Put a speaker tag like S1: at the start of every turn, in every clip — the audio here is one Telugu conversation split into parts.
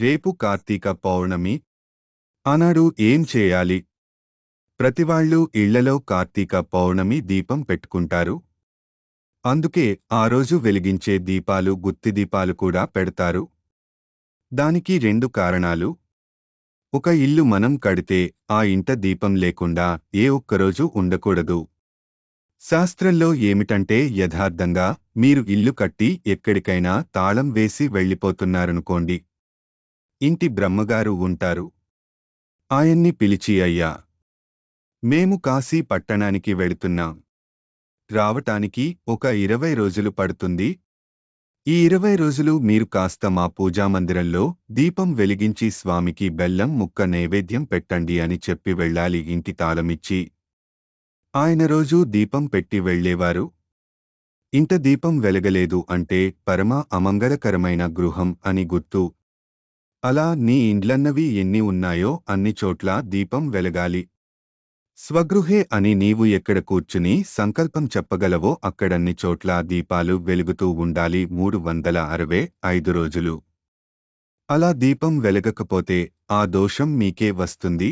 S1: రేపు కార్తీక పౌర్ణమి. ఆనాడు ఏం చేయాలి? ప్రతివాళ్ళు ఇళ్ళలో కార్తీక పౌర్ణమి దీపం పెట్టుకుంటారు. అందుకే ఆ రోజు వెలిగించే దీపాలు గుత్తి దీపాలు కూడా పెడతారు. దానికి రెండు కారణాలు. ఒక ఇల్లు మనం కడితే ఆ ఇంట దీపం లేకుండా ఏ ఒక్కరోజు ఉండకూడదు. శాస్త్రంలో ఏమిటంటే యథార్థంగా మీరు ఇల్లు కట్టి ఎక్కడికైనా తాళం వేసి వెళ్ళిపోతున్నారనుకోండి. ఇంటి బ్రహ్మగారు ఉంటారు. ఆయన్ని పిలిచి అయ్యా మేము కాశీ పట్టణానికి వెళుతున్నాం. రావటానికి ఒక ఇరవై రోజులు పడుతుంది. ఈ ఇరవై రోజులు మీరు కాస్త మా పూజామందిరంలో దీపం వెలిగించి స్వామికి బెల్లం ముక్క నైవేద్యం పెట్టండి అని చెప్పి వెళ్ళాలి. ఇంటి తాళమిచ్చి ఆయన రోజూ దీపం పెట్టి వెళ్ళేవారు. ఇంట దీపం వెలగలేదు అంటే పరమ అమంగళకరమైన గృహం అని గుర్తు అలా నీ ఇండ్లన్నవి ఎన్ని ఉన్నాయో అన్ని చోట్ల దీపం వెలగాలి. స్వగృహే అని నీవు ఎక్కడ కూర్చుని సంకల్పం చెప్పగలవో అక్కడన్ని చోట్ల దీపాలు వెలుగుతూ ఉండాలి మూడు వందల అరవై ఐదు రోజులు. అలా దీపం వెలగకపోతే ఆ దోషం మీకే వస్తుంది.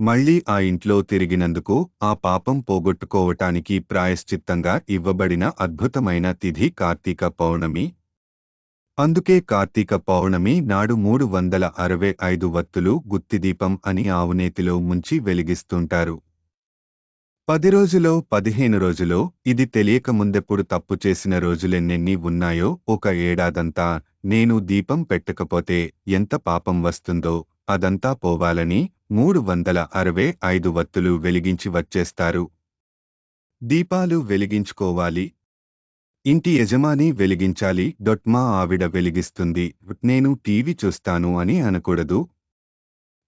S1: మళ్ళీ ఆ ఇంట్లో తిరిగినందుకు ఆ పాపం పోగొట్టుకోవటానికి ప్రాయశ్చిత్తంగా ఇవ్వబడిన అద్భుతమైన తిథి కార్తీక పౌర్ణమి. అందుకే కార్తీక పౌర్ణమి నాడు మూడు వందల అరవై ఐదు వత్తులు గుత్తిదీపం అని ఆవునేతిలో ముంచి వెలిగిస్తుంటారు. పది రోజులో పదిహేను రోజులో ఇది తెలియక ముందెప్పుడు తప్పు చేసిన రోజులెన్నెన్ని ఉన్నాయో ఒక ఏడాదంతా నేను దీపం పెట్టకపోతే ఎంత పాపం వస్తుందో అదంతా పోవాలని మూడు వందల అరవై ఐదు వత్తులు వెలిగించి వచ్చేస్తారు. దీపాలు వెలిగించుకోవాలి ఇంటి యజమాని వెలిగించాలి డొట్ మా ఆవిడ వెలిగిస్తుంది నేను టీవీ చూస్తాను అని అనకూడదు.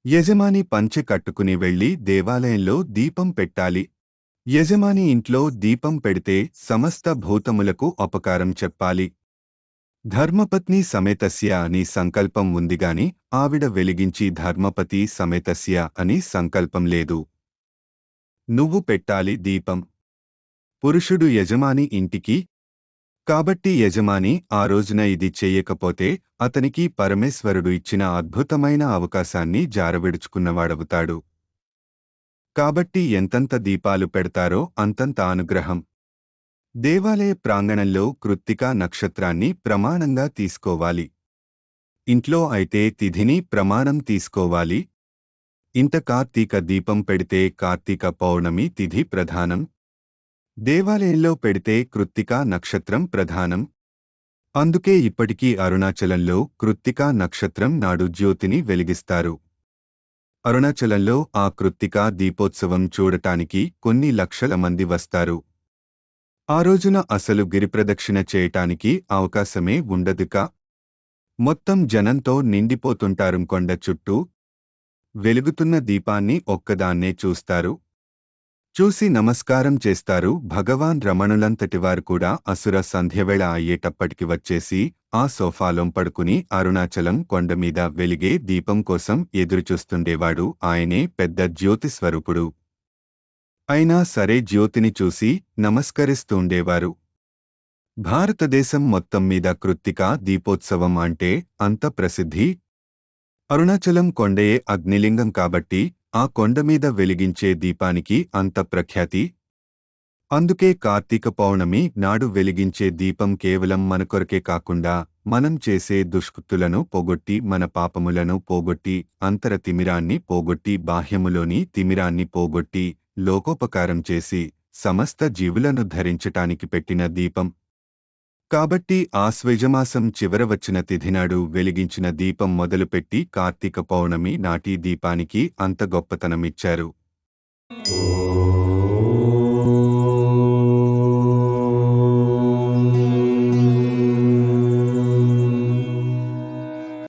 S1: యజమాని పంచె కట్టుకుని వెళ్ళి దేవాలయంలో దీపం పెట్టాలి. యజమాని ఇంట్లో దీపం పెడితే సమస్త భూతములకు అపకారం చెప్పాలి. ధర్మపత్ని సమేతస్య అని సంకల్పం ఉందిగాని ఆవిడ వెలిగించి ధర్మపతి సమేతస్య అని సంకల్పం లేదు. నువ్వు పెట్టాలి దీపం. పురుషుడు యజమాని ఇంటికి కాబట్టి యజమాని ఆ రోజున ఇది చెయ్యకపోతే అతనికి పరమేశ్వరుడు ఇచ్చిన అద్భుతమైన అవకాశాన్ని జారవిడుచుకున్నవాడవుతాడు. కాబట్టి ఎంతంత దీపాలు పెడతారో అంతంత అనుగ్రహం. దేవాలయ ప్రాంగణంలో కృత్తికా నక్షత్రాన్ని ప్రమాణంగా తీసుకోవాలి. ఇంట్లో అయితే తిథిని ప్రమాణం తీసుకోవాలి. ఇంత కార్తీక దీపం పెడితే కార్తీక పౌర్ణమి తిథి ప్రధానం. దేవాలయంలో పెడితే కృత్తికా నక్షత్రం ప్రధానం. అందుకే ఇప్పటికీ అరుణాచలంలో కృత్తికా నక్షత్రం నాడు జ్యోతిని వెలిగిస్తారు. అరుణాచలంలో ఆ కృత్తికా దీపోత్సవం చూడటానికి కొన్ని లక్షల మంది వస్తారు. ఆ రోజున అసలు గిరిప్రదక్షిణ చేయటానికి అవకాశమే ఉండదుకా? మొత్తం జనంతో నిండిపోతుంటారు కొండ చుట్టూ. వెలుగుతున్న దీపాన్ని ఒక్కదాన్నే చూస్తారు. చూసి నమస్కారం చేస్తారు. భగవాన్ రమణులంతటివారు కూడా అసుర సంధ్యవేళ అయ్యేటప్పటికి వచ్చేసి ఆ సోఫాలో పడుకుని అరుణాచలం కొండమీద వెలిగే దీపం కోసం ఎదురుచూస్తుండేవాడు ఆయనే పెద్ద జ్యోతి స్వరూపుడు. అయినా సరే జ్యోతిని చూసి నమస్కరిస్తుండేవారు. భారతదేశం మొత్తం మీద కృత్తికా దీపోత్సవం అంటే అంత ప్రసిద్ధి. అరుణాచలం కొండయే అగ్నిలింగం కాబట్టి ఆ కొండమీద వెలిగించే దీపానికి అంత ప్రఖ్యాతి? అందుకే కార్తీక పౌర్ణమి నాడు వెలిగించే దీపం కేవలం మన కొరకే కాకుండా మనం చేసే దుష్కృతులను పోగొట్టి మన పాపములను పోగొట్టి అంతర తిమిరాన్ని పోగొట్టి బాహ్యములోని తిమిరాన్ని పోగొట్టి లోకోపకారం చేసి సమస్త జీవులను ధరించటానికి పెట్టిన దీపం. కాబట్టి ఆశ్వేజమాసం చివర వచ్చిన తిథినాడు వెలిగించిన దీపం మొదలుపెట్టి కార్తీక పౌర్ణమి నాటి దీపానికి అంత గొప్పతనమిచ్చారు.
S2: ఓ